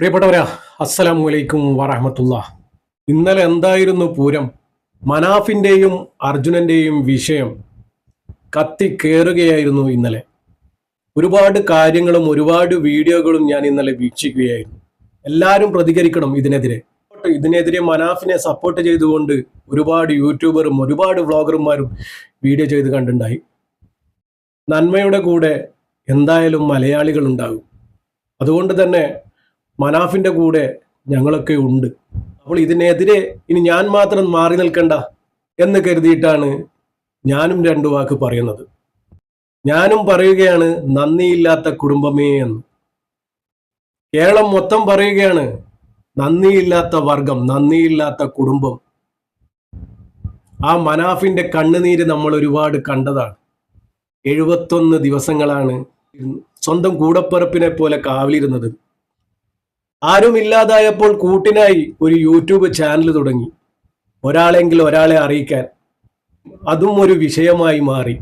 പ്രിയപ്പെട്ടവരാ അസ്സലാമു അലൈക്കും വറഹമത്തുള്ള ഇന്നലെ എന്തായിരുന്നു പൂരം? മനാഫിന്റെയും അർജുനന്റെയും വിഷയം കത്തിക്കേറുകയായിരുന്നു ഇന്നലെ. ഒരുപാട് കാര്യങ്ങളും ഒരുപാട് വീഡിയോകളും ഞാൻ ഇന്നലെ വീക്ഷിക്കുകയായിരുന്നു. എല്ലാവരും പ്രതികരിക്കണം ഇതിനെതിരെ. ഇതിനെതിരെ മനാഫിനെ സപ്പോർട്ട് ചെയ്തുകൊണ്ട് ഒരുപാട് യൂട്യൂബറും ഒരുപാട് വ്ളോഗർമാരും വീഡിയോ ചെയ്ത് കണ്ടുണ്ടായി. നന്മയുടെ കൂടെ എന്തായാലും മലയാളികൾ ഉണ്ടാകും അതുകൊണ്ട് തന്നെ മനാഫിന്റെ കൂടെ ഞങ്ങളൊക്കെ ഉണ്ട്. അപ്പോൾ ഇതിനെതിരെ ഇനി ഞാൻ മാത്രം മാറി നിൽക്കണ്ട എന്ന് കരുതിയിട്ടാണ് ഞാനും രണ്ടു വാക്ക് പറയുന്നത്. ഞാനും പറയുകയാണ് നന്ദിയില്ലാത്ത കുടുംബമേ എന്ന്. കേരളം മൊത്തം പറയുകയാണ് നന്ദിയില്ലാത്ത വർഗം നന്ദിയില്ലാത്ത കുടുംബം. ആ മനാഫിന്റെ കണ്ണുനീര് നമ്മൾ ഒരുപാട് കണ്ടതാണ്. എഴുപത്തൊന്ന് ദിവസങ്ങളാണ് സ്വന്തം കൂടപ്പറപ്പിനെ പോലെ കാവലിരുന്നത്. ആരും ഇല്ലാതായപ്പോൾ കൂട്ടിനായി ഒരു യൂട്യൂബ് ചാനൽ തുടങ്ങി. ഒരാളെങ്കിലും ഒരാളെ അറിയിക്കാൻ. അതും ഒരു വിഷയമായി മാറി.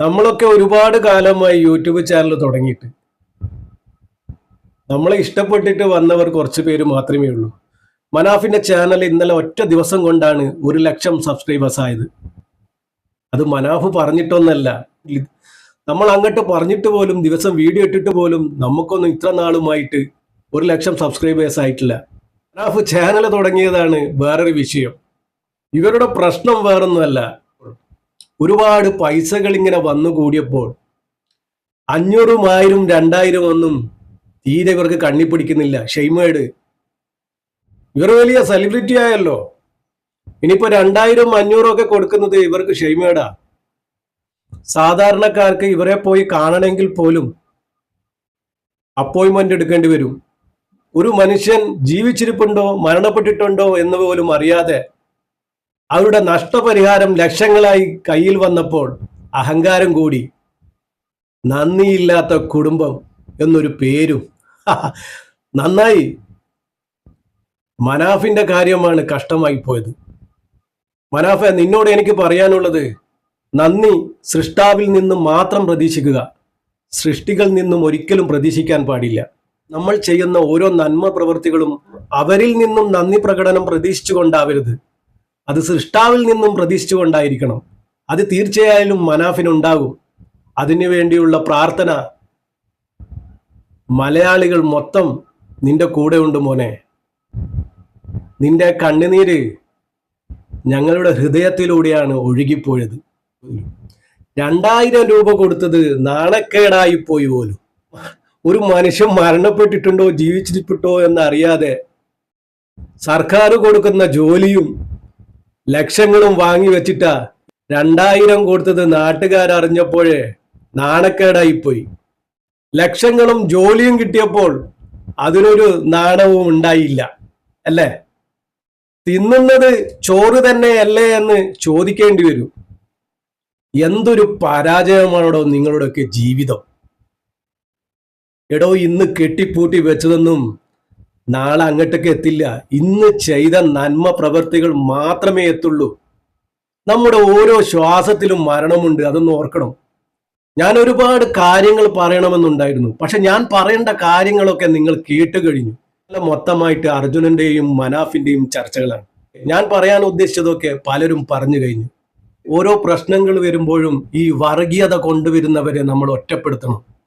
നമ്മളൊക്കെ ഒരുപാട് കാലമായി യൂട്യൂബ് ചാനൽ തുടങ്ങിയിട്ട്. നമ്മളെ ഇഷ്ടപ്പെട്ടിട്ട് വന്നവർ കുറച്ച് പേര് മാത്രമേ ഉള്ളൂ. മനാഫിന്റെ ചാനൽ ഇന്നലെ ഒറ്റ ദിവസം കൊണ്ടാണ് ഒരു ലക്ഷം സബ്സ്ക്രൈബേഴ്സ് ആയത്. അത് മനാഫ് പറഞ്ഞിട്ടൊന്നല്ല. നമ്മൾ അങ്ങോട്ട് പറഞ്ഞിട്ട് പോലും ദിവസം വീഡിയോ ഇട്ടിട്ട് പോലും നമുക്കൊന്നും ഇത്ര നാളുമായിട്ട് ഒരു ലക്ഷം സബ്സ്ക്രൈബേഴ്സ് ആയിട്ടില്ല. റാഫ് ചാനൽ തുടങ്ങിയതാണ് വേറൊരു വിഷയം. ഇവരുടെ പ്രശ്നം വേറൊന്നുമല്ല. ഒരുപാട് പൈസകൾ ഇങ്ങനെ വന്നു കൂടിയപ്പോൾ അഞ്ഞൂറും ആയിരം രണ്ടായിരം ഒന്നും തീരെ ഇവർക്ക് കണ്ണി പിടിക്കുന്നില്ല. ഷെയ്മേഡ് ഇവർ വലിയ സെലിബ്രിറ്റി ആയല്ലോ. ഇനിയിപ്പോ രണ്ടായിരം അഞ്ഞൂറും ഒക്കെ കൊടുക്കുന്നത് ഇവർക്ക് ഷെയ്മേഡാ സാധാരണക്കാർക്ക് ഇവരെ പോയി കാണണമെങ്കിൽ പോലും അപ്പോയിൻമെന്റ് എടുക്കേണ്ടി വരും. ഒരു മനുഷ്യൻ ജീവിച്ചിരിപ്പുണ്ടോ മരണപ്പെട്ടിട്ടുണ്ടോ എന്ന് പോലും അറിയാതെ അവരുടെ നഷ്ടപരിഹാരം ലക്ഷങ്ങളായി കയ്യിൽ വന്നപ്പോൾ അഹങ്കാരം കൂടി. നന്ദിയില്ലാത്ത കുടുംബം എന്നൊരു പേരും. നന്നായി. മനാഫിന്റെ കാര്യമാണ് കഷ്ടമായി പോയത്. മനാഫ നിന്നോട് എനിക്ക് പറയാനുള്ളത് നന്ദി സൃഷ്ടാവിൽ നിന്നും മാത്രം പ്രതീക്ഷിക്കുക. സൃഷ്ടികൾ നിന്നും ഒരിക്കലും പ്രതീക്ഷിക്കാൻ പാടില്ല. നമ്മൾ ചെയ്യുന്ന ഓരോ നന്മ പ്രവൃത്തികളും അവരിൽ നിന്നും നന്ദി പ്രകടനം പ്രതീക്ഷിച്ചുകൊണ്ടാവരുത്. അത് സൃഷ്ടാവിൽ നിന്നും പ്രതീക്ഷിച്ചുകൊണ്ടായിരിക്കണം. അത് തീർച്ചയായും മനാഫിനുണ്ടാകും. അതിനു വേണ്ടിയുള്ള പ്രാർത്ഥന. മലയാളികൾ മൊത്തം നിന്റെ കൂടെ ഉണ്ട് മോനെ. നിന്റെ കണ്ണുനീര് ഞങ്ങളുടെ ഹൃദയത്തിലൂടെയാണ് ഒഴുകിപ്പോയത്. രണ്ടായിരം രൂപ കൊടുത്തത് നാണക്കേടായി പോയി പോലും. ഒരു മനുഷ്യൻ മരണപ്പെട്ടിട്ടുണ്ടോ ജീവിച്ചിട്ടുണ്ടോ എന്നറിയാതെ സർക്കാർ കൊടുക്കുന്ന ജോലിയും ലക്ഷങ്ങളും വാങ്ങി വെച്ചിട്ടാ രണ്ടായിരം കൊടുത്തത് നാട്ടുകാരറിഞ്ഞപ്പോഴേ നാണക്കേടായിപ്പോയി. ലക്ഷങ്ങളും ജോലിയും കിട്ടിയപ്പോൾ അതിനൊരു നാണവും ഉണ്ടായില്ല അല്ലേ? തിന്നുന്നത് ചോറ് തന്നെയല്ലേ എന്ന് ചോദിക്കേണ്ടി വരും. എന്തൊരു പരാജയമാണോ നിങ്ങളുടെയൊക്കെ ജീവിതം. എടോ ഇന്ന് കെട്ടിപ്പൂട്ടി വെച്ചതൊന്നും നാളെ അങ്ങോട്ടേക്ക് എത്തില്ല. ഇന്ന് ചെയ്ത നന്മ പ്രവർത്തികൾ മാത്രമേ എത്തുള്ളൂ. നമ്മുടെ ഓരോ ശ്വാസത്തിലും മരണമുണ്ട്. അതൊന്ന് ഓർക്കണം. ഞാൻ ഒരുപാട് കാര്യങ്ങൾ പറയണമെന്നുണ്ടായിരുന്നു. പക്ഷെ ഞാൻ പറയേണ്ട കാര്യങ്ങളൊക്കെ നിങ്ങൾ കേട്ട് കഴിഞ്ഞു. മൊത്തമായിട്ട് അർജുനന്റെയും മനാഫിന്റെയും ചർച്ചകളാണ്. ഞാൻ പറയാൻ ഉദ്ദേശിച്ചതൊക്കെ പലരും പറഞ്ഞു കഴിഞ്ഞു. ഓരോ പ്രശ്നങ്ങൾ വരുമ്പോഴും ഈ വർഗീയത കൊണ്ടുവരുന്നവരെ നമ്മൾ ഒറ്റപ്പെടുത്തണം.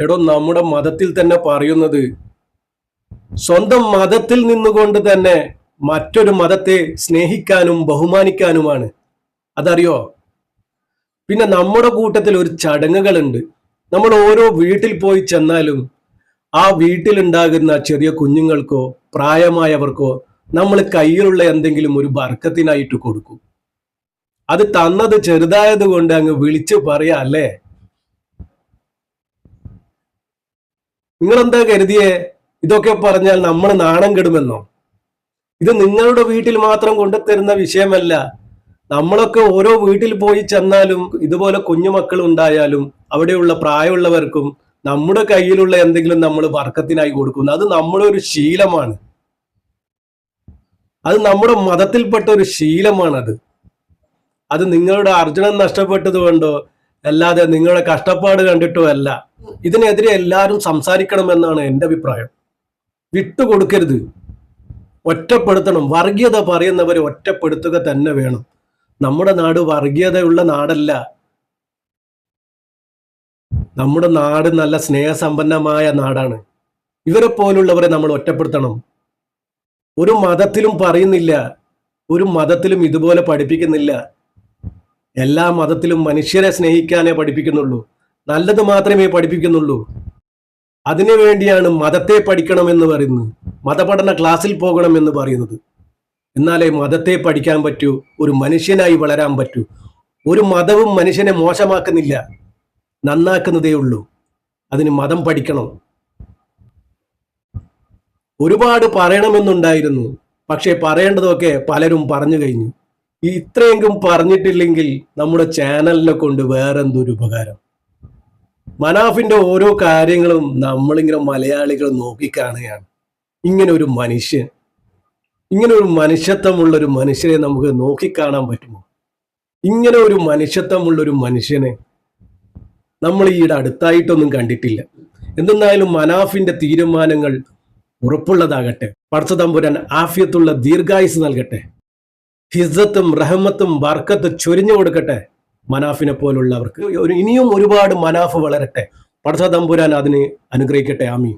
എടോ നമ്മുടെ മതത്തിൽ തന്നെ പറയുന്നത് സ്വന്തം മതത്തിൽ നിന്നുകൊണ്ട് തന്നെ മറ്റൊരു മതത്തെ സ്നേഹിക്കാനും ബഹുമാനിക്കാനുമാണ്. അതറിയോ? പിന്നെ നമ്മുടെ കൂട്ടത്തിൽ ഒരു ചടങ്ങുകളുണ്ട്. നമ്മൾ ഓരോ വീട്ടിൽ പോയി ചെന്നാലും ആ വീട്ടിലുണ്ടാകുന്ന ചെറിയ കുഞ്ഞുങ്ങൾക്കോ പ്രായമായവർക്കോ നമ്മൾ കയ്യിലുള്ള എന്തെങ്കിലും ഒരു ബർക്കത്തിനായിട്ട് കൊടുക്കും. അത് തന്നത് ചെറുതായത് കൊണ്ട് അങ്ങ് വിളിച്ചു പറയാ അല്ലേ? നിങ്ങളെന്താ കരുതിയേ? ഇതൊക്കെ പറഞ്ഞാൽ നമ്മൾ നാണം കെടുമെന്നോ? ഇത് നിങ്ങളുടെ വീട്ടിൽ മാത്രം കൊണ്ടുതരുന്ന വിഷയമല്ല. നമ്മളൊക്കെ ഓരോ വീട്ടിൽ പോയി ചെന്നാലും ഇതുപോലെ കുഞ്ഞുമക്കൾ ഉണ്ടായാലും അവിടെയുള്ള പ്രായമുള്ളവർക്കും നമ്മുടെ കയ്യിലുള്ള എന്തെങ്കിലും നമ്മൾ വർക്കത്തിനായി കൊടുക്കുന്നു. അത് നമ്മുടെ ഒരു ശീലമാണ്. അത് നമ്മുടെ മതത്തിൽപ്പെട്ട ഒരു ശീലമാണത്. അത് നിങ്ങളുടെ അർജുനൻ നഷ്ടപ്പെട്ടത് കൊണ്ടോ അല്ലാതെ നിങ്ങളുടെ കഷ്ടപ്പാട് കണ്ടിട്ടോ അല്ല ഇതിനെതിരെ എല്ലാവരും സംസാരിക്കണമെന്നാണ് എന്റെ അഭിപ്രായം. വിട്ടുകൊടുക്കരുത്. ഒറ്റപ്പെടുത്തണം. വർഗീയത പറയുന്നവരെ ഒറ്റപ്പെടുത്തുക തന്നെ വേണം. നമ്മുടെ നാട് വർഗീയതയുള്ള നാടല്ല. നമ്മുടെ നാട് നല്ല സ്നേഹസമ്പന്നമായ നാടാണ്. ഇവരെ പോലുള്ളവരെ നമ്മൾ ഒറ്റപ്പെടുത്തണം. ഒരു മതത്തിലും പറയുന്നില്ല. ഒരു മതത്തിലും ഇതുപോലെ പഠിപ്പിക്കുന്നില്ല. എല്ലാ മതത്തിലും മനുഷ്യരെ സ്നേഹിക്കാനേ പഠിപ്പിക്കുന്നുള്ളൂ. നല്ലത് മാത്രമേ പഠിപ്പിക്കുന്നുള്ളൂ. അതിനു വേണ്ടിയാണ് മതത്തെ പഠിക്കണമെന്ന് പറയുന്നത്. മതപഠന ക്ലാസ്സിൽ പോകണമെന്ന് പറയുന്നത്. എന്നാലേ മതത്തെ പഠിക്കാൻ പറ്റൂ ഒരു മനുഷ്യനായി വളരാൻ പറ്റൂ. ഒരു മതവും മനുഷ്യനെ മോശമാക്കുന്നില്ല. നന്നാക്കുന്നതേ ഉള്ളൂ. അതിന് മതം പഠിക്കണം. ഒരുപാട് പറയണമെന്നുണ്ടായിരുന്നു. പക്ഷേ പറയേണ്ടതൊക്കെ പലരും പറഞ്ഞു കഴിഞ്ഞു. ഇത്രയെങ്കിലും പറഞ്ഞിട്ടില്ലെങ്കിൽ നമ്മുടെ ചാനലിനെ കൊണ്ട് വേറെന്തൊരു ഉപകാരം? മനാഫിന്റെ ഓരോ കാര്യങ്ങളും നമ്മളിങ്ങനെ മലയാളികൾ നോക്കിക്കാണുകയാണ്. ഇങ്ങനെ ഒരു മനുഷ്യൻ ഇങ്ങനെ ഒരു മനുഷ്യത്വമുള്ള ഒരു മനുഷ്യനെ നമുക്ക് നോക്കിക്കാണാൻ പറ്റുമോ? ഇങ്ങനെ ഒരു മനുഷ്യത്വമുള്ള ഒരു മനുഷ്യനെ നമ്മൾ ഈയിടെ അടുത്തായിട്ടൊന്നും കണ്ടിട്ടില്ല. എന്തെന്നായാലും മനാഫിന്റെ തീരുമാനങ്ങൾ ഉറപ്പുള്ളതാകട്ടെ. പടച്ചതമ്പുരാൻ ആഫിയത്തുള്ള ദീർഘായുസ് നൽകട്ടെ. ഹിസത്തും റഹമത്തും ബർക്കത്ത് ചൊരിഞ്ഞു കൊടുക്കട്ടെ മനാഫിനെ പോലുള്ളവർക്ക്. ഇനിയും ഒരുപാട് മനാഫ് വളരട്ടെ. പടച്ചതമ്പുരാൻ അതിന് അനുഗ്രഹിക്കട്ടെ. ആമി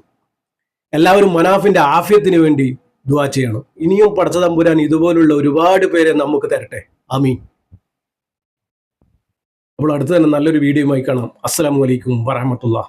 എല്ലാവരും മനാഫിന്റെ ആഫ്യത്തിന് വേണ്ടി ദുവാ ചെയ്യണം. ഇനിയും പടച്ചതമ്പുരാൻ ഇതുപോലുള്ള ഒരുപാട് പേരെ നമുക്ക് തരട്ടെ. ആമി അപ്പോൾ അടുത്ത് തന്നെ നല്ലൊരു വീഡിയോയുമായി കാണാം. അസ്സലാമു അലൈക്കും വറഹമത്തുള്ള